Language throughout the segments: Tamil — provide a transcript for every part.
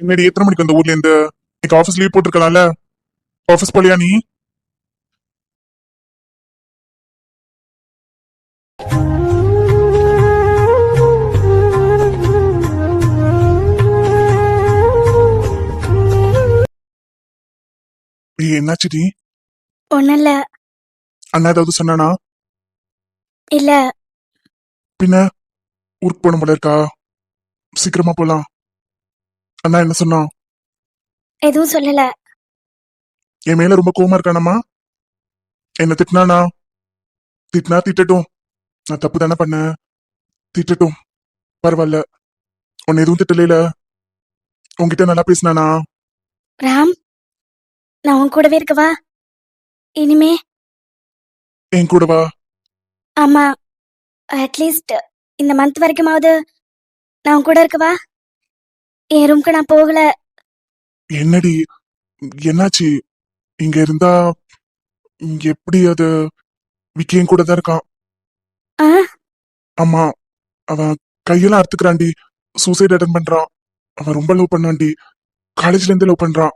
என்னடி எத்தனை மணிக்கு அந்த ஊர்ல இருந்து? இன்னைக்கு ஆபீஸ் லீவ் போட்டிருக்கலாம்ல? ஆபீஸ் போலியா நீ? என்னாச்சுடி ஒன்றும் இல்லை அண்ணா ஏதாவது சொன்னானா? இல்லை. பின்ன ஊருக்கு போன போல இருக்கா? சீக்கிரமா போலாம். அண்ணா என்ன சொன்னான் எதுவும் சொல்லலை. என் மேல ரொம்ப கோவமா இருக்கானம்மா. என்ன திட்டினானா? திட்டினா திட்டட்டும். நான் தப்பு தானே பண்ணேன். திட்டட்டும். பரவாயில்ல. உன்னை எதுவும் திட்டலைல உன்கிட்ட நல்லா பேசினானா? ராம் நான் உன் கூடவே இருக்கவா? இனிமே? என் கூட வா ஆமா. அட்லீஸ்ட் இந்த மந்த் வரைக்குமாவது நான் கூட இருக்கவா? என் ரூம்க்கு நான் போகல. என்னடி? என்னாச்சு? இங்க இருந்தா எப்படி அது? விக்கியும் கூட தான் இருக்கான். ஆ? ஆமா அவன் கையெல்லாம் அறுத்துக்கிறான்டி. சூசைட் அட்டன் பண்றான். அவன் ரொம்ப லவ் பண்ணான்டி. காலேஜ்ல இருந்தே லவ் பண்றான்.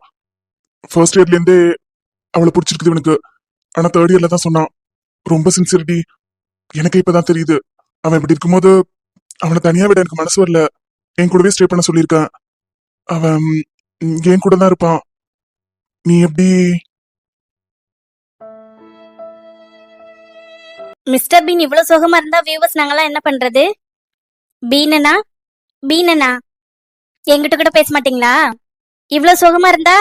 ஃபர்ஸ்ட் இயர்ல இருந்தே அவளை பிடிச்சிருக்குது இவனுக்கு. ஆனா தேர்ட் இயர்ல தான் சொன்னான். ரொம்ப சின்சியரிட்டி எனக்கு இப்பதான் தெரியுது. அவன் இப்படி இருக்கும்போது அவனை தனியா விட எனக்கு மனசு வரல. என் கூடவே ஸ்டே பண்ண சொல்லியிருக்கேன். அவன் என் கூட தான் இருப்பான். நீ எப்படி? மிஸ்டர் பீன் இவ்வளவு சுகமா இருந்தா வியூவர்ஸ் நாங்கெல்லாம் என்ன பண்றது? பீனனா பீனனா எங்கிட்ட கூட பேச மாட்டீங்களா? இவ்வளவு சுகமா இருந்தா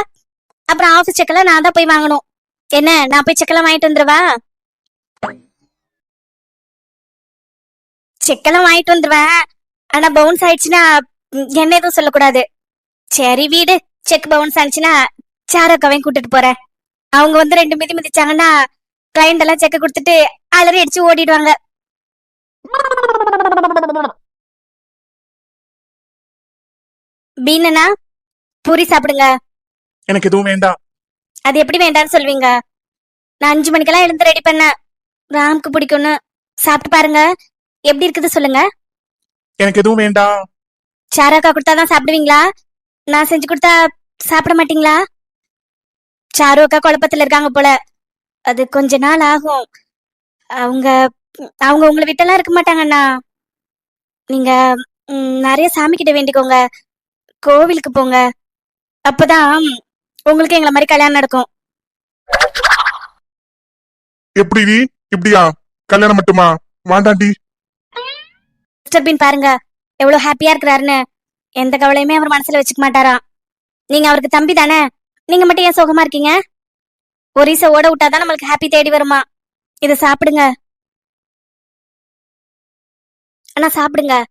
அப்புறம் ஆஃபீஸ் செக்கெல்லாம் நான் தான் போய் வாங்கணும். என்ன நான் போய் செக்கெல்லாம் வாங்கிட்டு வந்துருவா? செக்கெல்லாம் வாங்கிட்டு வந்துருவேன். ஆனா பவுன்ஸ் ஆயிடுச்சுன்னா என்ன எதுவும் சொல்லக்கூடாது. சரி வீடு. செக் பவுன்ஸ் ஆனிச்சுன்னா சாரக்காவையும் கூட்டிட்டு போறேன். அவங்க வந்து ரெண்டு மிதி மிதிச்சாங்கன்னா கிளைண்ட் எல்லாம் செக்க கொடுத்துட்டு அலறி அடிச்சு ஓடிடுவாங்க. பீனனா பூரி சாப்பிடுங்க. எனக்கு எதுவும் வேண்டாம். அது எப்படி வேண்டாம்னு சொல்வீங்க? நான் அஞ்சு மணிக்கெல்லாம் எழுந்து ரெடி பண்ணேன். ராம்க்கு பிடிக்கும்னு. சாப்பிட்டு பாருங்க. எப்படி இருக்குது சொல்லுங்க? எனக்கு எதுவும் வேண்டாம். சாராக்கா கொடுத்தாதான் சாப்பிடுவீங்களா? நான் செஞ்சு கொடுத்தா சாப்பிட மாட்டீங்களா? சாரு அக்கா குழப்பத்துல இருக்காங்க போல. அது கொஞ்ச நாள் ஆகும். அவங்க அவங்க உங்களை விட்டெல்லாம் இருக்க மாட்டாங்கண்ணா. நீங்க ம், நிறைய சாமி கிட்ட வேண்டிக்கோங்க. கோவிலுக்கு போங்க. அப்பதான் உங்களுக்கு எங்களை மாதிரி கல்யாணம் நடக்கும். எப்படி நீ? இப்படியா? கல்யாணம் மட்டுமா? வாண்டாண்டி. மிஸ்டர் பீன் பாருங்க. எவ்வளவு ஹாப்பியா இருக்கிறாருன்னு. எந்த கவலையுமே அவர் மனசுல வச்சுக்க மாட்டாராம். நீங்க அவருக்கு தம்பி தானே? நீங்க மட்டும் ஏன் சுகமா இருக்கீங்க? ஒரு ஈச ஓட விட்டாதான் நம்மளுக்கு ஹாப்பி தேடி வருமா? இதை சாப்பிடுங்க. அண்ணா சாப்பிடுங்க.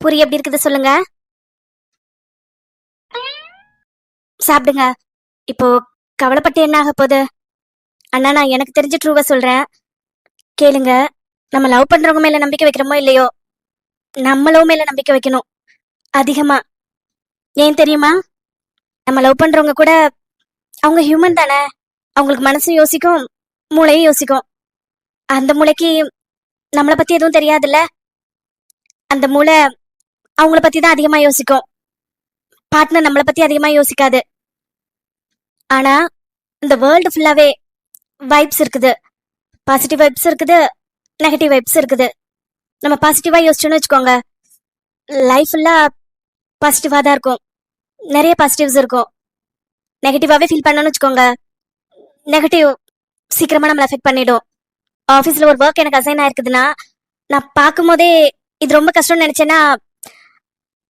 பூரி எப்படி இருக்குது சொல்லுங்க. சாப்பிடுங்க. இப்போ கவலைப்பட்டு என்ன ஆக போகுது? அண்ணா நான் எனக்கு தெரிஞ்ச ட்ரூவை சொல்றேன். கேளுங்க. நம்ம லவ் பண்றவங்க மேல நம்பிக்கை வைக்கிறோமோ இல்லையோ? நம்மளோ மேல நம்பிக்கை வைக்கணும். அதிகமா. ஏன் தெரியுமா? நம்ம லவ் பண்றவங்க கூட அவங்க ஹியூமன் தானே. அவங்களுக்கு மனசு யோசிக்கும் மூளையும் யோசிக்கும். அந்த மூளைக்கு நம்மளை பத்தி எதுவும் தெரியாதுல்ல? அந்த மூளை அவங்கள பத்தி தான் அதிகமா யோசிக்கும். பார்ட்னர் நம்மளை பத்தி அதிகமா யோசிக்காது. ஆனா இந்த வேர்ல்டு ஃபுல்லாவே வைப்ஸ் இருக்குது. பாசிட்டிவ் வைப்ஸ் இருக்குது நெகட்டிவ் வைப்ஸ் இருக்குது. நம்ம பாசிட்டிவா யோசிச்சோன்னு வச்சுக்கோங்க. லைஃப் ஃபுல்லா பாசிட்டிவா தான் இருக்கும். நிறைய பாசிட்டிவ்ஸ் இருக்கும். நெகட்டிவாவே ஃபீல் பண்ணணும்னு வச்சுக்கோங்க. நெகட்டிவ் சீக்கிரமா நம்மளை அஃபெக்ட் பண்ணிடும். ஆஃபீஸ்ல ஒரு ஒர்க் எனக்கு அசைன் ஆயிருக்குதுன்னா நான் பார்க்கும்போதே இது ரொம்ப கஷ்டம்னு நினைச்சேன்னா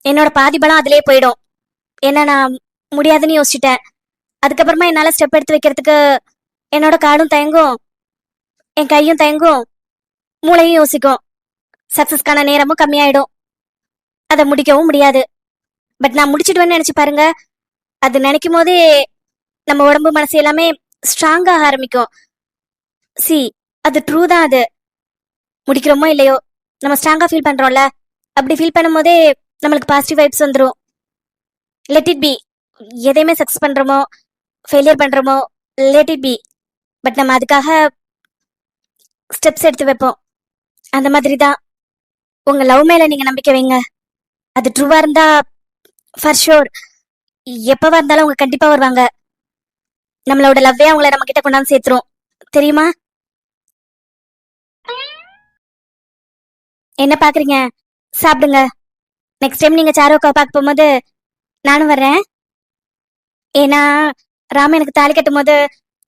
என்னோட பாதி பலம் அதிலே போயிடும். ஏன்னா நான் முடியாதுன்னு யோசிச்சிட்டேன். அதுக்கப்புறமா என்னால ஸ்டெப் எடுத்து வைக்கிறதுக்கு என்னோட காடும் தயங்கும் என் கையும் தயங்கும் மூளையும் யோசிக்கும். சக்சஸ்க்கான நேரமும் கம்மியாயிடும். அதை முடிக்கவும் முடியாது. பட் நான் முடிச்சிடுவேன்னு நினைச்சு பாருங்க. அது நினைக்கும் போதே நம்ம உடம்பு மனசு எல்லாமே ஸ்ட்ராங்காக ஆரம்பிக்கும். சி அது ட்ரூ தான் அது. முடிக்கிறோமோ இல்லையோ? நம்ம ஸ்ட்ராங்கா ஃபீல் பண்றோம்ல? அப்படி ஃபீல் பண்ணும்போதே நம்மளுக்கு பாசிட்டிவ் வைப்ஸ் வந்துடும் லெட் இட் பி எதையுமே சக்ஸஸ் பண்றோமோ ஃபெயிலியர் பண்றோமோ லெட் இட் பி பட் நம்ம அதுக்காக ஸ்டெப்ஸ் எடுத்து வைப்போம். அந்த மாதிரி தான். உங்க லவ் மேல நீங்க நம்பிக்கை வைங்க. அது ட்ரூவா இருந்தா ஃபார் ஷோர் எப்பவா இருந்தாலும் அவங்க கண்டிப்பா வருவாங்க. நம்மளோட லவ்வே அவங்கள நம்ம கிட்ட கொண்டாந்து சேர்த்துரும். தெரியுமா? என்ன பாக்குறீங்க? சாப்பிடுங்க. நெக்ஸ்ட் டைம் நீங்க சாரோக்கா பார்க்க போகும்போது நானும் வர்றேன். ஏன்னா ராம எனக்கு தாலி கட்டும் போது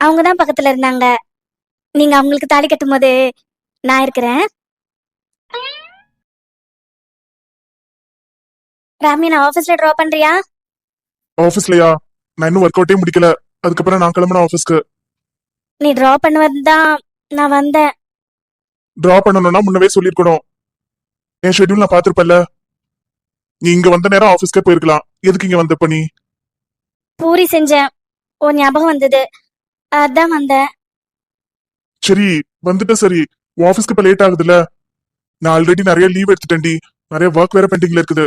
அவங்க தான் பக்கத்துல இருந்தாங்க. நீங்க அவங்களுக்கு தாலி கட்டும் போது நான் இருக்கிறேன். ராமி நான் ஆபீஸ்ல டிராப் பண்றியா? ஆபீஸ்லயா நான் இன்னும் ஒர்க் அவுட்டே முடிக்கல. அதுக்கப்புறம் நான் கிளம்பணும் ஆபீஸ்க்கு நீ டிராப் பண்ணுவது தான் நான் வந்தேன். டிரா பண்ணணும்னா முன்னவே சொல்லிருக்கணும். என் ஷெட்யூல் நான் பாத்திருப்பேன்ல நீ இங்க வந்த நேரம் ஆபீஸ்க்கே போயிருக்கலாம். எதுக்கு இங்க வந்த நீ? பூரி செஞ்சேன். ஓ ஞாபகம் வந்தது. அதான் வந்தேன். சரி வந்துட்டு சரி. உன் ஆபீஸ்க்கு இப்ப லேட் ஆகுதுல்ல. நான் ஆல்ரெடி நிறைய லீவ் எடுத்துட்டேன்டி. நிறைய ஒர்க் வேற பெண்டிங்ல இருக்குது.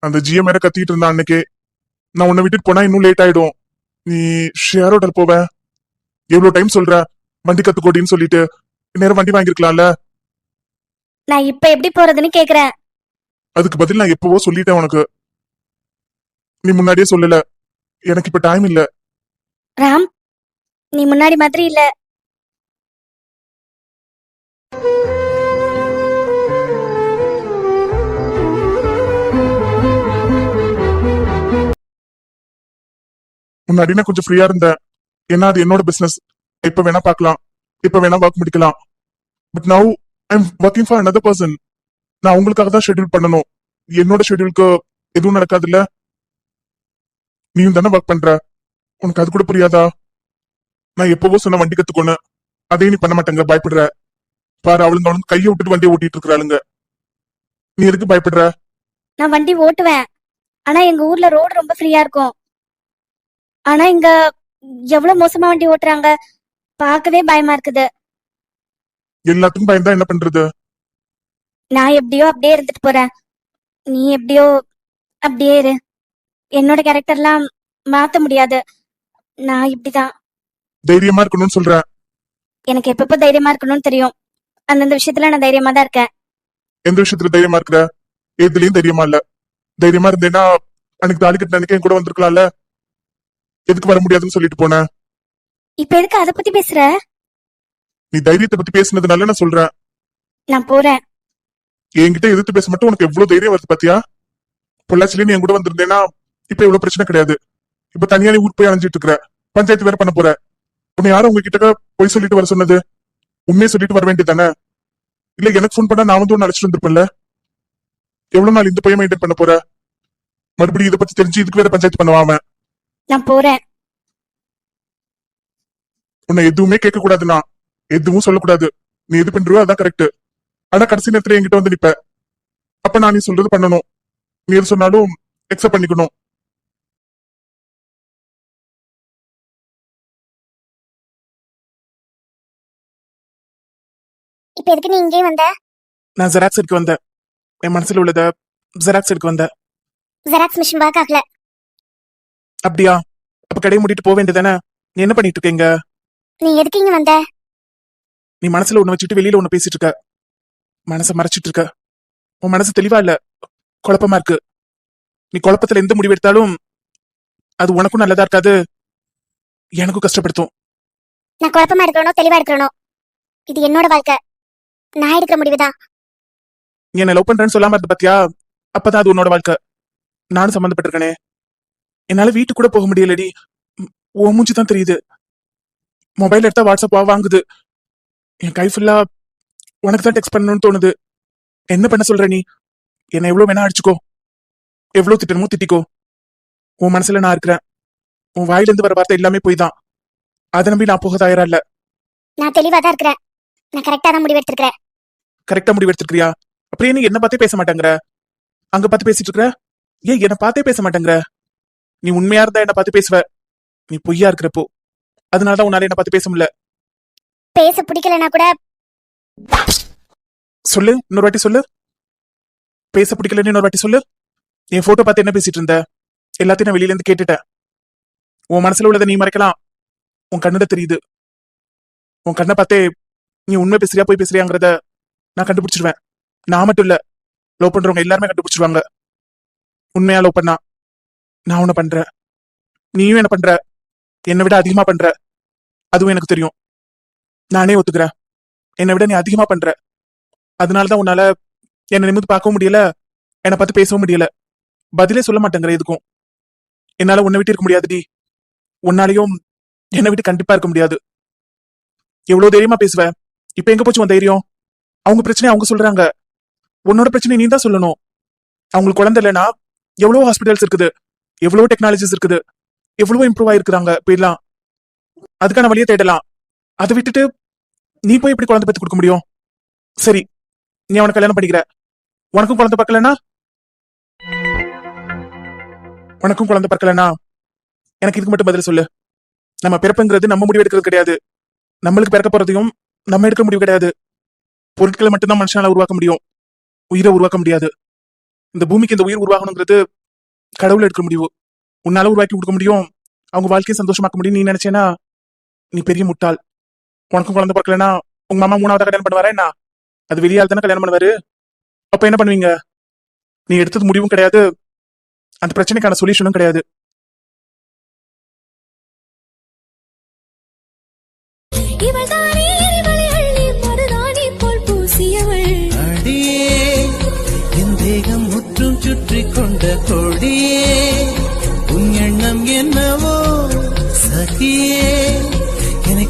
அந்த ஜிஎம் வேற கத்திட்டு இருந்தான் அன்னைக்கே. நான் உன்னை விட்டுட்டு போனா இன்னும் லேட் ஆயிடும். நீ ஷேர் ஹோட்டல் போவ. எவ்வளவு டைம் சொல்ற? வண்டி கத்துக்கோடின்னு சொல்லிட்டு. நேரம் வண்டி வாங்கிருக்கலாம்ல நான் இப்ப எப்படி போறதுன்னு கேக்குறேன். அதுக்கு பதில் நான் எப்பவோ சொல்லிட்டேன் உனக்கு. நீ முன்னாடியே சொல்லல. எனக்கு இப்ப டைம் இல்ல. ராம் நீ முன்னாடி மாதிரி இல்ல. முன்னாடி நான் கொஞ்சம் ஃப்ரீயா இருந்தேன். ஏன்னா அது என்னோட பிசினஸ் இப்ப வேணா பார்க்கலாம். இப்ப வேணா ஒர்க் முடிக்கலாம். But now I'm working for another person நான் உங்களுக்காக தான் ஷெட்யூல் பண்ணணும். என்னோட ஷெட்யூலுக்கு எதுவும் நடக்காதுல்ல? நீயும் தானே ஒர்க் பண்ற? உனக்கு அது கூட புரியாதா? நான் எப்பவோ சொன்ன வண்டி கத்துக்கோன்னு. அதையும் நீ பண்ண மாட்டேங்க பயப்படுற. பாரு அவளுங்க அவளுங்க கையை விட்டுட்டு வண்டியை ஓட்டிட்டு இருக்கிறாளுங்க நீ எதுக்கு பயப்படுற? நான் வண்டி ஓட்டுவேன். ஆனா எங்க ஊர்ல ரோடு ரொம்ப ஃப்ரீயா இருக்கும். ஆனா இங்க எவ்வளவு மோசமா வண்டி ஓட்டுறாங்க? பார்க்கவே பயமா இருக்குது. எல்லாத்துக்கும் பயந்தா என்ன பண்றது? நான் எப்படியோ அப்படியே இருந்துட்டு போறேன். நீ எப்படியோ அப்படியே இரு. என்னோட கேரக்டர்லாம் மாத்த முடியாது. நான் இப்படிதான். தைரியமா இருக்கணும்னு சொல்றேன். எனக்கு எப்பப்போ தைரியமா இருக்கணும்னு தெரியும். அந்தந்த விஷயத்துல நான் தைரியமா தான் இருக்கேன். எந்த விஷயத்துல தைரியமா இருக்கிற? எதுலயும் தைரியமா இல்ல. தைரியமா இருந்தேன்னா அன்னைக்கு தாலி கட்டின அன்னைக்கு என் கூட வந்திருக்கலாம்ல? எதுக்கு வர முடியாதுன்னு சொல்லிட்டு போனேன் இப்ப எதுக்கு அத பத்தி பேசுற? நீ தைரியத்தை பத்தி பேசுனதுனால நான் சொல்றேன். நான் போறேன். என்கிட்ட எதிர்த்து பேச மட்டும் உனக்கு எவ்வளவு தைரியம் வருது பாத்தியா? பொள்ளாச்சில நீ என் கூட வந்திருந்தேன்னா இப்ப எவ்வளவு பிரச்சனை கிடையாது. இப்ப தனியா நீ ஊர் போய் அலைஞ்சிட்டு இருக்கிற. பஞ்சாயத்து வேற பண்ண போற. உன்னை யாரும் உங்ககிட்ட போய் சொல்லிட்டு வர சொன்னது? உண்மையை சொல்லிட்டு வர வேண்டியதானே இல்ல எனக்கு ஃபோன் பண்ணா நான் வந்து ஒன்னு அழைச்சிட்டு வந்திருப்பேன்ல எவ்வளவு நாள் இந்த பையன் மெயின்டைன் பண்ண போற? மறுபடியும் இதை பத்தி தெரிஞ்சு இதுக்கு வேற பஞ்சாயத்து பண்ணுவாம நான் போறேன். உன்னை எதுவுமே கேட்க கூடாதுண்ணா எதுவும் சொல்லக்கூடாது. நீ எது பண்றியோ அதான் கரெக்ட் ஆனா கடைசி நேரத்துல என்கிட்ட வந்து நிப்ப. அப்ப நான் நீ சொல்றது பண்ணணும். நீ எது சொன்னாலும் எக்ஸப்ட் பண்ணிக்கணும். இப்ப எதுக்கு நீ இங்கே வந்த? நான் ஜெராக்ஸ் எடுக்க வந்தேன். என் மனசுல உள்ளத ஜெராக்ஸ் எடுக்க வந்தேன். ஜெராக்ஸ் மிஷின் ஒர்க் ஆகல. அப்படியா? அப்ப கடையை மூடிட்டு போக வேண்டியதானே நீ என்ன பண்ணிட்டு இருக்கீங்க நீ எதுக்கு இங்க வந்த? நீ மனசுல ஒண்ணு வச்சுட்டு வெளியில ஒண்ணு பேசிட்டு இருக்க. மனசை மறைச்சிட்டு இருக்க. உன் மனசு தெளிவா இல்ல. குழப்பமா இருக்கு. நீ குழப்பத்துல எந்த முடிவு எடுத்தாலும் அது உனக்கும் நல்லதா இருக்காது. எனக்கும் கஷ்டப்படுத்தும். நான் குழப்பமா இருக்கிறனோ தெளிவா இருக்கிறனோ? இது என்னோட வாழ்க்கை. நான் எடுக்கிற முடிவுதான். நீ என்ன லவ் பண்றேன்னு சொல்லாம இருந்த பாத்தியா? அப்பதான் அது உன்னோட வாழ்க்கை. நானும் சம்மந்தப்பட்டிருக்கனே. என்னால வீட்டுக்கு கூட போக முடியலடி. உன் மூஞ்சி தான் தெரியுது. மொபைல் எடுத்தா வாட்ஸ்அப் வா வாங்குது. என் கை ஃபுல்லா உனக்கு தான் டெக்ஸ்ட் பண்ணணும்னு தோணுது. என்ன பண்ண சொல்ற நீ? என்ன எவ்வளவு வேணா அடிச்சுக்கோ. எவ்வளவு திட்டணுமோ திட்டிக்கோ. உன் மனசுல நான் இருக்கிறேன். உன் வாயிலிருந்து வர வார்த்தை எல்லாமே போய் தான் அதை நம்பி நான் போக தயாரா இல்ல. நான் தெளிவா தான் இருக்கிறேன். நான் கரெக்டா தான் முடிவு எடுத்திருக்கிறேன். கரெக்டா முடிவு எடுத்துக்கிறியா அப்படியே நீ என்ன பார்த்தே பேச மாட்டேங்கிற? அங்க பார்த்து பேசிட்டு இருக்கிற ஏன் என்ன பார்த்தே பேச மாட்டேங்கிற? நீ உண்மையா இருந்தா என்ன பார்த்து பேசுவ. நீ பொய்யா இருக்கிறப்போ. அதனாலதான் உன்னால என்ன பார்த்து பேச முடியல. பேச பிடிக்கலனா கூட சொல்லு இன்னொரு வாட்டி சொல்லு. பேச பிடிக்கலன்னு இன்னொரு வாட்டி சொல்லு. என் போட்டோ பார்த்து என்ன பேசிட்டு இருந்த? எல்லாத்தையும் நான் வெளியில இருந்து கேட்டுட்டேன். உன் மனசுல உள்ளதை நீ மறைக்கலாம். உன் கண்ணுல தெரியுது. உன் கண்ணை பார்த்தே நீ உண்மை பேசுறியா போய் பேசுறியாங்கிறத நான் கண்டுபிடிச்சிருவேன். நான் மட்டும் இல்ல லவ் பண்றவங்க எல்லாருமே கண்டுபிடிச்சிருவாங்க. உண்மையா லவ் பண்ணா. நான் உன்னை பண்றேன். நீயும் என்ன பண்ற. என்னை விட அதிகமா பண்ற. அதுவும் எனக்கு தெரியும். நானே ஒத்துக்கிறேன். என்னை விட நீ அதிகமா பண்ற. அதனாலதான் உன்னால என்னை நிமிந்து பார்க்கவும் முடியல என்னை பார்த்து பேசவும் முடியல. பதிலே சொல்ல மாட்டேங்கிற எதுக்கும். என்னால உன்னை விட்டு இருக்க முடியாதுடி உன்னாலையும் என்னை விட்டு கண்டிப்பா இருக்க முடியாது. எவ்வளவு தைரியமா பேசுவ. இப்ப எங்க போச்சு உன் தைரியம்? அவங்க பிரச்சனை அவங்க சொல்றாங்க. உன்னோட பிரச்சனை நீ தான் சொல்லணும். அவங்களுக்கு குழந்தை இல்லைன்னா எவ்வளவு ஹாஸ்பிட்டல்ஸ் இருக்குது? எவ்வளவு டெக்னாலஜிஸ் இருக்குது. எவ்வளவோ இம்ப்ரூவ் ஆயிருக்கிறாங்க. போயிடலாம். அதுக்கான வழியை தேடலாம். அதை விட்டுட்டு நீ போய் எப்படி குழந்தை பெற்று கொடுக்க முடியும்? சரி. நீ அவனை கல்யாணம் பண்ணிக்கிற. உனக்கும் குழந்தை பார்க்கலனா உனக்கும் குழந்தை பார்க்கலனா எனக்கு இதுக்கு மட்டும் பதில் சொல்லு. நம்ம பிறப்புங்கிறது நம்ம முடிவு எடுக்கிறது கிடையாது. நம்மளுக்கு பிறக்க போறதையும் நம்ம எடுக்க முடிவு கிடையாது. பொருட்களை மட்டும்தான் மனுஷனால உருவாக்க முடியும். உயிரை உருவாக்க முடியாது. இந்த பூமிக்கு இந்த உயிர் உருவாகணுங்கிறது கடவுள் எடுக்க முடிவு உன்னால உருவாக்கி கொடுக்க முடியும். அவங்க வாழ்க்கையை சந்தோஷமாக்க முடியும் நீ நினைச்சேனா நீ பெரிய முட்டாள். உனக்கும் குழந்தை பிறக்கலனா உங்க மாமா மூணாவதா கல்யாணம் பண்ணுவாரா என்ன? அது வெளியால் தானே கல்யாணம் பண்ணுவாரு? அப்ப என்ன பண்ணுவீங்க? நீ எடுத்தது முடிவும் கிடையாது. அந்த பிரச்சனைக்கான சொல்யூஷனும் கிடையாது. இவள்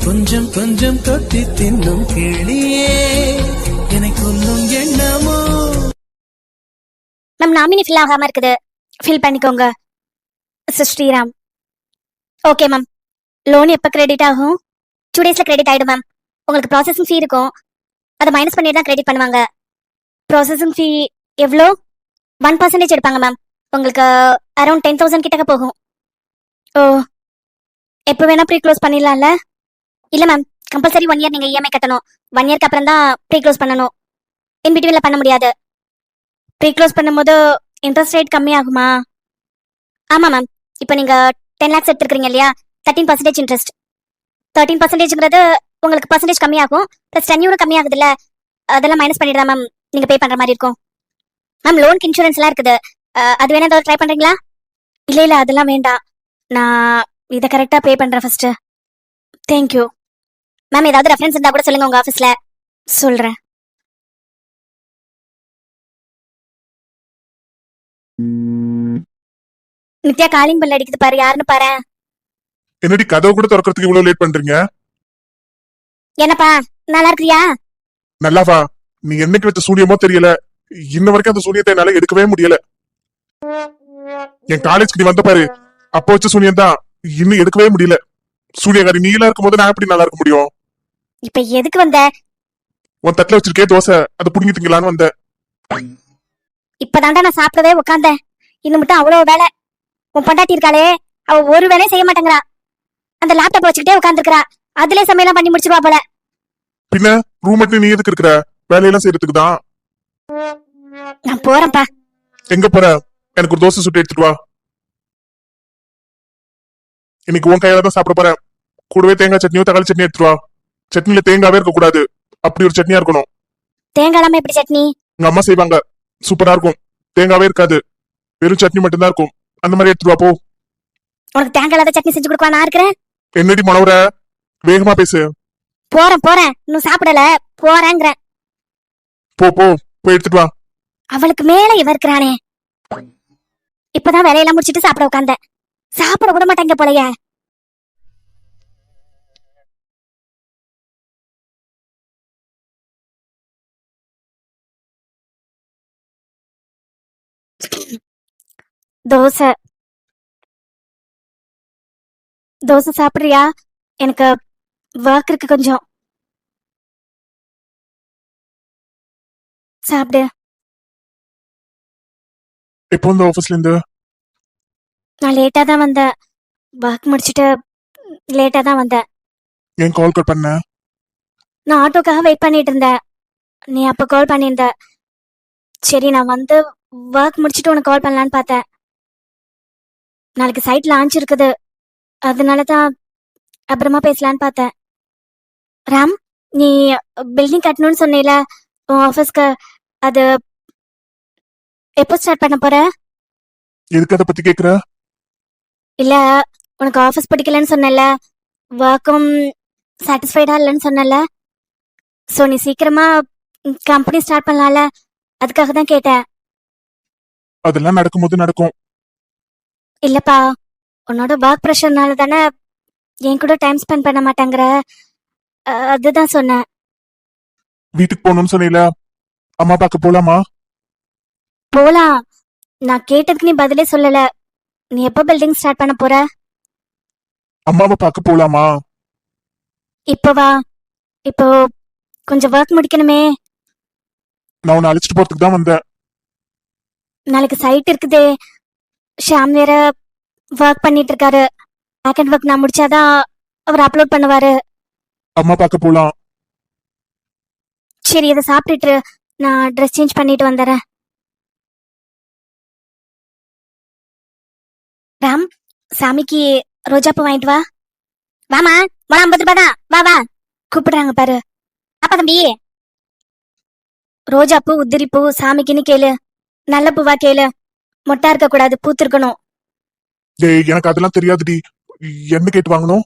கொஞ்சம் கொஞ்சம் தொட்டி தின்னும் கிளியே. என்னை கொல்லும் எண்ணமோ? மேம் நாமினி ஃபில் ஆகாம இருக்குது. ஃபில் பண்ணிக்கோங்க. Sir Sriram. Okay ma'am loan எப்போ கிரெடிட் ஆகும்? டூ டேஸில் கிரெடிட் ஆகிடும் மேம் உங்களுக்கு ப்ராசஸிங் ஃபீ இருக்கும். அதை மைனஸ் பண்ணி தான் கிரெடிட் பண்ணுவாங்க. ப்ராசஸிங் ஃபீ எவ்வளோ? ஒன் பர்சன்டேஜ் எடுப்பாங்க மேம் உங்களுக்கு அரௌண்ட் டென் தௌசண்ட் கிட்டக்க போகும். ஓ எப்போ வேணால் ப்ரீ க்ளோஸ் பண்ணிடலாம்ல? இல்லை மேம் கம்பல்சரி ஒன் இயர் நீங்கள் இஎம்ஐ கட்டணும். ஒன் இயர்க்கு அப்புறம் தான் ப்ரீ க்ளோஸ் பண்ணணும் இன் பிட்வீன்ல பண்ண முடியாது. ப்ரீ க்ளோஸ் பண்ணும்போது இன்ட்ரெஸ்ட் ரேட் கம்மியாகுமா? ஆமாம் மேம் இப்போ நீங்கள் டென் லேக்ஸ் எடுத்துருக்கீங்க இல்லையா? தேர்ட்டின் பர்சன்டேஜ் இன்ட்ரெஸ்ட் தேர்ட்டின் பர்சன்டேஜ்ங்கிறது உங்களுக்கு பர்சன்டேஜ் கம்மியாகும். ப்ளஸ் டென்யூரும் கம்மியாகுதுல்ல. அதெல்லாம் மைனஸ் பண்ணிட்டு மேம் நீங்கள் பே பண்ணுற மாதிரி இருக்கும். மேம் லோனுக்கு இன்சூரன்ஸ்லாம் இருக்குது. அது வேணா ஏதாவது ட்ரை பண்ணுறீங்களா இல்லை இல்லை அதெல்லாம் வேண்டாம். நான் இதை கரெக்டாக பே பண்ணுறேன் ஃபர்ஸ்ட்டு தேங்க்யூ மேம் ஏதாவது ரெஃபரன்ஸ் இருந்தால் கூட சொல்லுங்கள் உங்கள் ஆஃபீஸில் சொல்கிறேன் நித்யா காலிங் பெல் அடிக்குது பாரு. யாருன்னு பாரு. என்னடி கதவு கூட திறக்கிறதுக்கு இவ்வளவு லேட் பண்றீங்க? என்னப்பா நல்லா இருக்கிறியா நல்லாவா? நீ என்னைக்கு வச்ச சூனியமோ தெரியல. இன்ன வரைக்கும் அந்த சூனியத்தை என்னால எடுக்கவே முடியல. என் காலேஜ்க்கு நீ வந்த பாரு. அப்போ வச்ச சூனியம் தான் இன்னும் எடுக்கவே முடியல. சூனியகாரி நீலாம் இருக்கும்போது நான் எப்படி நல்லா இருக்க முடியும்? இப்ப எதுக்கு வந்த? உன் தட்டுல வச்சிருக்கே தோசை அதை புடுங்கி திங்கலான்னு வந்த. இப்பதான்டா நான் சாப்பிடவே உட்காந்தேன் இன்னும் மட்டும் அவ்வளவு வேலை. உன் பொண்டாட்டி இருக்காளே அவ ஒரு வேலையும் செய்ய மாட்டேங்கிறா. அந்த லேப்டாப் வச்சுக்கிட்டே உட்காந்துருக்கா அதுலயே சமையலாம் பண்ணி முடிச்சிருவா போல. பின்ன ரூம் மட்டும் நீ எதுக்கு இருக்கிற? வேலையெல்லாம் செய்யறதுக்கு தான். நான் போறேன்ப்பா. எங்க போற? எனக்கு ஒரு தோசை சுட்டு எடுத்துட்டு வா. இன்னைக்கு உன் கையால தான் சாப்பிட போறேன். கூடவே தேங்காய் சட்னியோ தக்காளி சட்னி எடுத்துட்டு வா. சட்னில தேங்காவே இருக்க கூடாது அப்படி ஒரு சட்னியா இருக்கணும். தேங்காய் இல்லாம எப்படி சட்னி? உங்க அம்மா செய்வாங்க. சூப்பரா இருக்கும். தேங்காவே இருக்காது. வெறும் சட்னி மட்டும்தான் இருக்கும். அந்த மாதிரி எடுத்துட்டு வா போ. உனக்கு தேங்காய் இல்லாத சட்னி செஞ்சு கொடுக்கவா நான் இருக்கிறேன். என்னடி மனவர வேகமா பேசு. போறேன் போறேன். இன்னும் சாப்பிடல. போறேங்கிறேன். போ போ. போய் எடுத்துட்டு வா. அவளுக்கு மேல இவ இருக்கிறானே. இப்பதான் வேலையெல்லாம் முடிச்சிட்டு சாப்பிட உட்காந்தேன் சாப்பிட கூட மாட்டேங்க போலயே. தோசை. தோசை சாப்பிடுறியா? எனக்கு ஒர்க் இருக்கு கொஞ்சம். சாப்பிடு. எப்போ இந்த ஆபீஸ்ல இருந்து? நான் லேட்டா தான் வந்தேன். ஒர்க் முடிச்சிட்டு லேட்டா தான் வந்தேன். ஏன் கால் கட் பண்ண? நான் ஆட்டோக்காக வெயிட் பண்ணிட்டு இருந்தேன். நீ அப்ப கால் பண்ணியிருந்த. சரி நான் வந்து ஒர்க் முடிச்சிட்டு உனக்கு கால் பண்ணலான்னு பார்த்தேன். நாளைக்கு சைட் லான்ச் இருக்குது. அதனால தான் அப்புறமா பேசலான்னு பார்த்தேன். ராம் நீ பில்டிங் கட்டணும்னு சொன்னீல உன் ஆஃபீஸ்க்கு அது எப்போ ஸ்டார்ட் பண்ண போற? எதுக்கு அதை பத்தி கேக்குற? இல்ல உனக்கு ஆஃபீஸ் பிடிக்கலன்னு சொன்னல ஒர்க்கும் சாட்டிஸ்ஃபைடா இல்லைன்னு சொன்னல. ஸோ நீ சீக்கிரமா கம்பெனி ஸ்டார்ட் பண்ணலாம்ல அதுக்காக தான் கேட்டேன். அதெல்லாம் நடக்கும்போது நடக்கும். இல்லப்பா உன்னோட ஒர்க் ப்ரெஷர்னால தானே என் கூட டைம் ஸ்பெண்ட் பண்ண மாட்டேங்கிற. அதுதான் சொன்னேன். வீட்டுக்கு போகணும்னு சொன்னீல அம்மா பார்க்க போலாமா? போலாம். நான் கேட்டதுக்கு நீ பதிலே சொல்லல. நீ எப்போ பில்டிங் ஸ்டார்ட் பண்ண போற? அம்மாவை பார்க்க போலாமா? இப்போ வா. இப்போ கொஞ்சம் ஒர்க் முடிக்கணுமே. நான் உன்னை அழைச்சிட்டு போறதுக்கு தான் வந்தேன். நாளைக்கு சைட் இருக்குதே. ஷாம் வேற ஒர்க் பண்ணிட்டு இருக்காரு பேக்கெண்ட் ஒர்க் நான் முடிச்சாதான் அவர் அப்லோட் பண்ணுவாரு. அம்மா பார்க்க போலாம். சரி இதை சாப்பிட்டுட்டு நான் ட்ரெஸ் சேஞ்ச் பண்ணிட்டு வந்துடுறேன் ராம் சாமிக்கு ரோஜா பூ வாங்கிட்டு வா. வாமா வா ஐம்பது ரூபாய் தான். வா வா. கூப்பிடுறாங்க பாரு. அப்பா தம்பி. ரோஜா பூ உதிரி பூ சாமிக்குன்னு கேளு. நல்ல பூவா கேளு. மொட்டா இருக்க கூடாது பூத்திருக்கணும். டேய் எனக்கு அதெல்லாம் தெரியாதுடி. என்ன கேட்டு வாங்கணும்?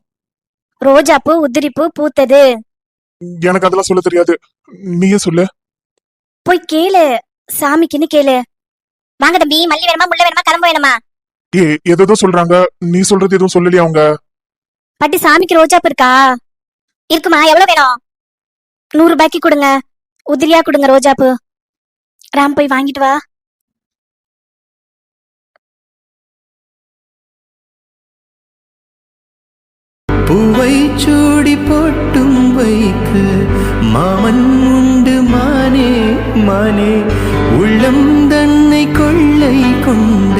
ரோஜா பூ உதிரி பூ பூத்தது. எனக்கு அதெல்லாம் சொல்ல தெரியாது. நீயே சொல்லு. போய் கேளு. சாமிக்குன்னு கேளு. வாங்க தம்பி மல்லி வேணுமா முல்லை வேணுமா கிளம்ப வேணுமா? ஏ எதோ சொல்றாங்க. நீ சொல்றது எதுவும் சொல்லலையா அவங்க? பாட்டி சாமிக்கு ரோஜாப்பு இருக்கா? இருக்குமா எவ்வளவு வேணும்? நூறு ரூபாய்க்கு கொடுங்க. உதிரியா கொடுங்க ரோஜாப்பு ராம் போய் வாங்கிட்டு வா. பூவை சூடி போட்டும் வைக்கு மாமன் உண்டு மானே மானே. உள்ளம் தன்னை கொள்ளை கொண்ட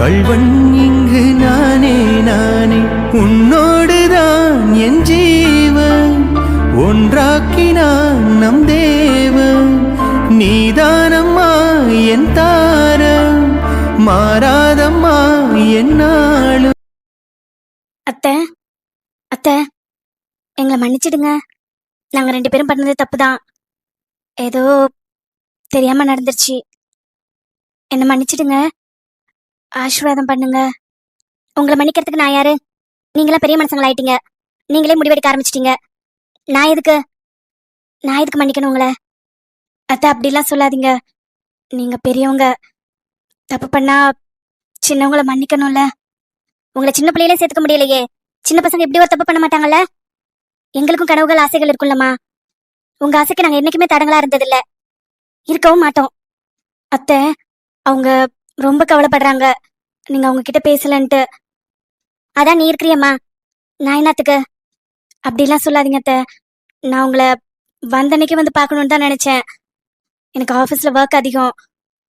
கல்வன் இங்கு நானே நானே. உன்னோடுதான் என் ஜீவன் ஒன்றாக்கினான் நம் தேவன். நீதானம்மா என் தாரம் மாறாதம்மா என்னாலும் அத்தை அத்தை எங்களை மன்னிச்சிடுங்க. நாங்கள் ரெண்டு பேரும் பண்ணது தப்பு தான் ஏதோ தெரியாம நடந்துருச்சு. என்னை மன்னிச்சிடுங்க. ஆசீர்வாதம் பண்ணுங்க. உங்களை மன்னிக்கிறதுக்கு நான் யாரு? நீங்களா பெரிய மனுஷங்களாயிட்டீங்க. நீங்களே முடிவெடுக்க ஆரம்பிச்சிட்டீங்க. நான் எதுக்கு? நான் எதுக்கு மன்னிக்கணும் உங்களை? அத்தை அப்படிலாம் சொல்லாதீங்க. நீங்க பெரியவங்க. தப்பு பண்ணா சின்னவங்கள மன்னிக்கணும்ல. உங்களை சின்ன பிள்ளையிலே சேர்த்துக்க முடியலையே. சின்ன பசங்க இப்படி ஒரு தப்பு பண்ண மாட்டாங்கல்ல? எங்களுக்கும் கனவுகள் ஆசைகள் இருக்கும்லம்மா. உங்க ஆசைக்கு நாங்க என்னைக்குமே தடங்களா இருந்ததில்ல. இருக்கவும் மாட்டோம். அத்தை அவங்க ரொம்ப கவலைப்படுறாங்க. நீங்க அவங்க கிட்ட பேசலன்ட்டு. அதான் நீ இருக்கிறியம்மா. நான் என்னத்துக்கு? அப்படிலாம் சொல்லாதீங்க அத்தை. நான் உங்களை வந்தன்னைக்கு வந்து பார்க்கணும்னு தான் நினைச்சேன். எனக்கு ஆஃபீஸ்ல ஒர்க் அதிகம்.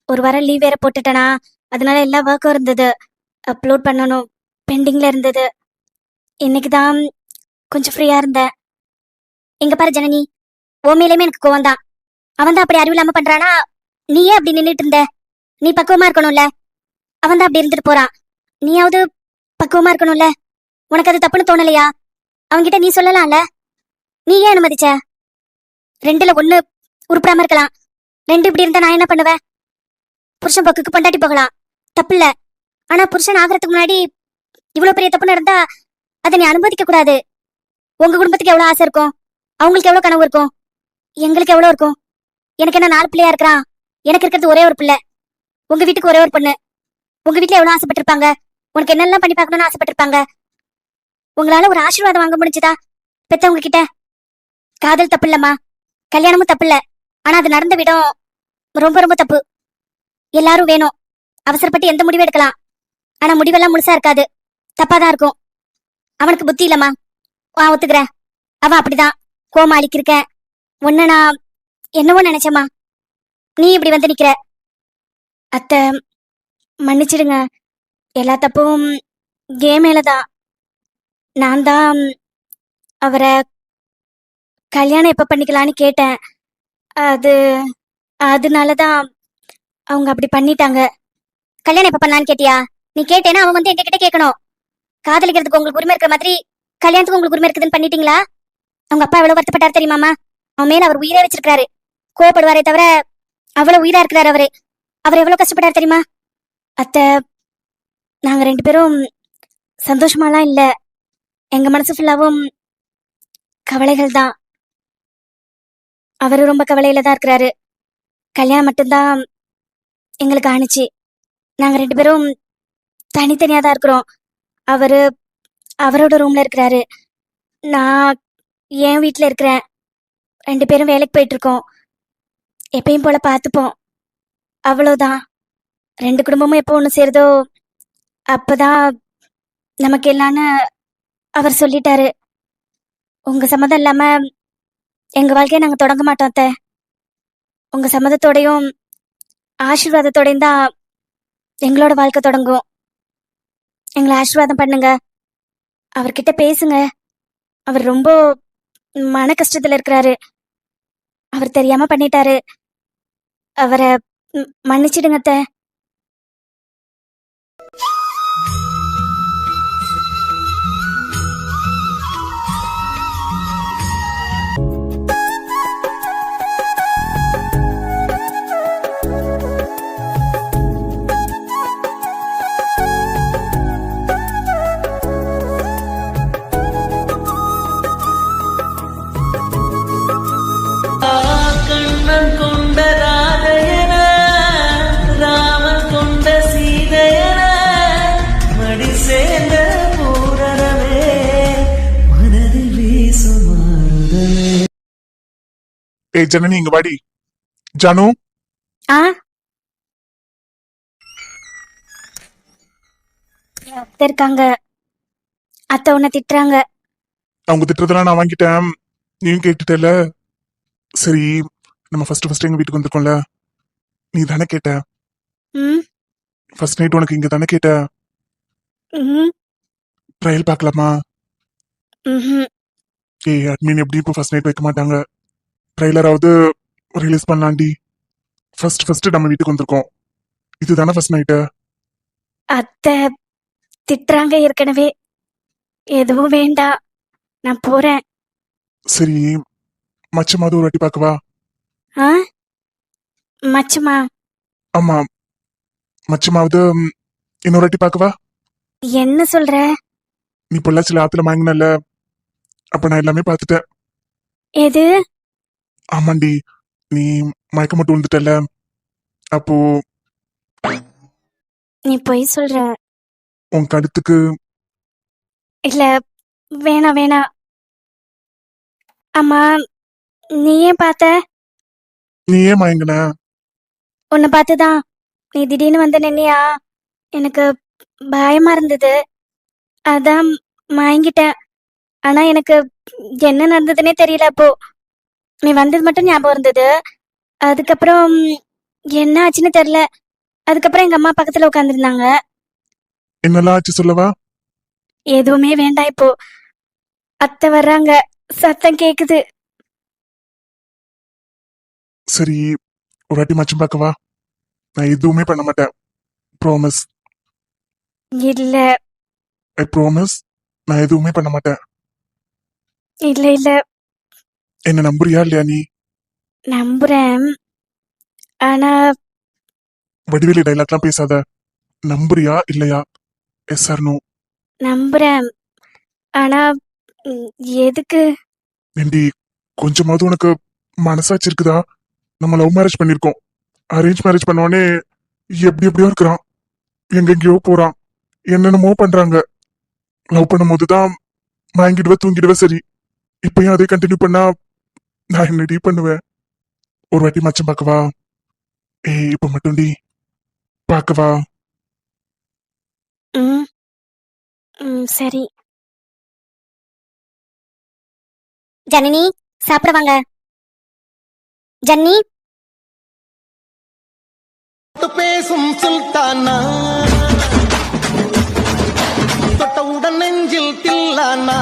ஒரு வாரம் லீவ் வேற போட்டுட்டேனா. அதனால எல்லா ஒர்க்கும் இருந்தது. அப்லோட் பண்ணணும். பெண்டிங்ல இருந்தது. இன்னைக்கு தான் கொஞ்சம் ஃப்ரீயா இருந்தேன். எங்க பாரு ஜனனி ஓமையிலுமே எனக்கு கோவம் தான். அவன் தான் அப்படி அறிவில்லாம பண்றானா? நீயே அப்படி நின்னுட்டு இருந்த? நீ பக்குவமா இருக்கணும்ல. அவன் தான் அப்படி இருந்துட்டு போறான். நீயாவது பக்குவமா இருக்கணும்ல. உனக்கு அது தப்புன்னு தோணலையா? அவன்கிட்ட நீ சொல்லலாம்ல. நீ ஏன் அனுமதிச்ச? ரெண்டுல ஒண்ணு உருப்படாம இருக்கலாம். ரெண்டு இப்படி இருந்தா நான் என்ன பண்ணுவேன் புருஷன் பக்குக்கு பொண்டாட்டி போகலாம். தப்பு இல்ல ஆனா புருஷன் ஆகிறதுக்கு முன்னாடி இவ்வளவு பெரிய தப்பு நடந்தா அதை நீ அனுமதிக்க கூடாது. உங்க குடும்பத்துக்கு எவ்வளவு ஆசை இருக்கும்? அவங்களுக்கு எவ்வளவு கனவு இருக்கும்? எங்களுக்கு எவ்வளவு இருக்கும்? எனக்கு என்ன நாலு பிள்ளையா இருக்கிறான்? எனக்கு இருக்கிறது ஒரே ஒரு பிள்ளை. உங்க வீட்டுக்கு ஒரே ஒரு பொண்ணு. உங்க வீட்டுல எவ்வளவு ஆசைப்பட்டிருப்பாங்க? உனக்கு என்னெல்லாம் பண்ணி பார்க்கணும்னு ஆசைப்பட்டிருப்பாங்க? உங்களால ஒரு ஆசீர்வாதம் வாங்க முடிஞ்சுதா? பெத்தவங்க கிட்ட? காதல் தப்பு இல்லம்மா. கல்யாணமும் தப்பு இல்ல. ஆனா அது நடந்த விடம் ரொம்ப ரொம்ப தப்பு. எல்லாரும் வேணும். அவசரப்பட்டு எந்த முடிவு எடுக்கலாம். ஆனா முடிவெல்லாம் முழுசா இருக்காது. தப்பாதான் இருக்கும். அவனுக்கு புத்தி இல்லம்மா. வா ஒத்துக்கிற அவன் அப்படிதான். கோமா அழிக்கிருக்க. உன்ன நான் என்னவோ நினைச்சம்மா. நீ இப்படி வந்து நிக்கிற. அத்தை மன்னிச்சிடுங்க. எல்லா தப்பும் கேம் மேலதான். நான் தான் அவரை கல்யாணம் எப்போ பண்ணிக்கலான்னு கேட்டேன். அது அதனால தான் அவங்க அப்படி பண்ணிட்டாங்க. கல்யாணம் எப்போ பண்ணலான்னு கேட்டியா? நீ கேட்டேன்னா அவன் வந்து எங்ககிட்ட கேட்கணும். காதலிக்கிறதுக்கு உங்களுக்கு உரிமை இருக்கிற மாதிரி கல்யாணத்துக்கு உங்களுக்கு உரிமை இருக்குதுன்னு பண்ணிட்டீங்களா? அவங்க அப்பா எவ்வளவு வருத்தப்பட்டாரு தெரியுமாமா அவன் மேல அவர் உயிரே வச்சிருக்காரு கோவப்படுவாரே தவிர அவ்வளவு உயிரா இருக்கிறாரு அவரு. அவர் எவ்வளவு கஷ்டப்பட்டாரு தெரியுமா? அத்தை நாங்க ரெண்டு பேரும் சந்தோஷமாலாம் இல்ல. எங்க மனசு ஃபுல்லாவும் கவலைகள் தான். அவரு ரொம்ப கவலையில தான் இருக்கிறாரு. கல்யாணம் மட்டும்தான் எங்களுக்கு ஆணுச்சு. நாங்க ரெண்டு பேரும் தனித்தனியா தான் இருக்கிறோம். அவரு அவரோட ரூம்ல இருக்கிறாரு. நான் என் வீட்டில் இருக்கிறேன். ரெண்டு பேரும் வேலைக்கு போயிட்டு இருக்கோம். எப்பயும் போல பார்த்துப்போம். அவ்வளோதான் ரெண்டு குடும்பமும் எப்போ ஒன்று சேருதோ அப்போதான் நமக்கு எல்லான்னு அவர் சொல்லிட்டாரு. உங்க சம்மதம் இல்லாம எங்க வாழ்க்கையை நாங்கள் தொடங்க மாட்டோம் அத்தை. உங்க சம்மதத்தோடையும் ஆசீர்வாதத்தோடையும் தான் எங்களோட வாழ்க்கை தொடங்கும். எங்களை ஆசீர்வாதம் பண்ணுங்க. அவர்கிட்ட பேசுங்க. அவர் ரொம்ப மன கஷ்டத்துல இருக்கிறாரு. அவர் தெரியாம பண்ணிட்டாரு. அவரை ம், மன்னிச்சிடுங்க ஏய் ஜனனி இங்க வாடி. ஜானு? ஆ? அத்தை இருக்காங்க. அத்தை உன்னை திட்டுறாங்க. அவங்க திட்டுறதெல்லாம் நான் வாங்கிட்டேன். நீயும் கேட்டுட்டல சரி நம்ம ஃபர்ஸ்ட் ஃபர்ஸ்ட் எங்க வீட்டுக்கு வந்திருக்கோம்ல? நீ தானே கேட்ட? ம். ஃபர்ஸ்ட் நைட் உனக்கு இங்க தானே கேட்ட? ம். ட்ரையல் பார்க்கலாமா. ஏய் அட்மின் எப்படி இப்போ ஃபர்ஸ்ட் நைட் வைக்க மாட்டாங்க. ட்ரைலராவது ரிலீஸ் பண்ணலாண்டி ஃபர்ஸ்ட் ஃபர்ஸ்ட் நம்ம வீட்டுக்கு வந்திருக்கோம். இதுதானே ஃபர்ஸ்ட் நைட்டு அத்தை திட்டுறாங்க ஏற்கனவே. எதுவும் வேண்டாம் நான் போறேன். சரி மச்சமாவது ஒரு வாட்டி பார்க்கவா ஆ? மச்சமா? ஆமா. மச்சமாவது ம், இன்னொரு வாட்டி பார்க்கவா என்ன சொல்ற? நீ பொள்ளாச்சியில் ஆத்துல வாங்கினல அப்ப நான் எல்லாமே பார்த்துட்டேன். எது? ஆமாண்டி நீ மயக்க மட்டும் வந்துட்டல அப்போ நீ பொய் சொல்ற. உன் கழுத்துக்கு இல்ல வேணாம் வேணாம் அம்மா நீ ஏன் பார்த்த? நீ ஏன் மயங்கின? உன்னை பார்த்துதான். நீ திடீர்னு வந்து நின்னியா? எனக்கு பயமா இருந்தது. அதான் மயங்கிட்டேன். ஆனா எனக்கு என்ன நடந்ததுன்னே தெரியல அப்போ. நீ வந்தது மட்டும் ஞாபகம் இருந்தது? அதுக்கப்புறம் என்ன ஆச்சுன்னு தெரியல. அதுக்கப்புறம் எங்க அம்மா பக்கத்துல உட்காந்துருந்தாங்க என்னெல்லாம் ஆச்சு சொல்லவா? எதுவுமே வேண்டாம் இப்போ. அத்தை வர்றாங்க. சத்தம் கேக்குது. சரி ஒரு வாட்டி மச்சம் பார்க்கவா நான் எதுவுமே பண்ண மாட்டேன். ப்ராமிஸ் இல்ல. ஐ ப்ராமிஸ் நான் எதுவுமே பண்ண மாட்டேன். இல்ல இல்ல. என்ன நம்புறியா இல்லையா நீ? நம்புறேன். ஆனா வடிவேலி டைலாக்லாம் பேசாத. நம்புறியா இல்லையா? எஸ் ஆர் நோ நம்புறேன். ஆனா ம், எதுக்கு? ஏண்டி கொஞ்சமாவது உனக்கு மனசாட்சி இருக்குதா? நம்ம லவ் மேரேஜ் பண்ணிருக்கோம். அரேஞ்ச் மேரேஜ் பண்ணோடனே எப்படி எப்படியோ இருக்கிறான். எங்கெங்கயோ போறான். என்னென்னமோ பண்றாங்க. லவ் பண்ணும்போது தான் வாங்கிடுவ தூங்கிடுவ சரி. இப்பயும் அதே கண்டினியூ பண்ணா நான் என்னடி பண்ணுவேன்? ஒரு வாட்டி மச்சம் பார்க்கவா ஏய் இப்ப மட்டும் டி. பார்க்கவா சரி. ஜனனி சாப்பிட வாங்க. ஜன்னி? பேசும் சுல்தானா? தொட்டவுடன் நெஞ்சில் தில்லானா?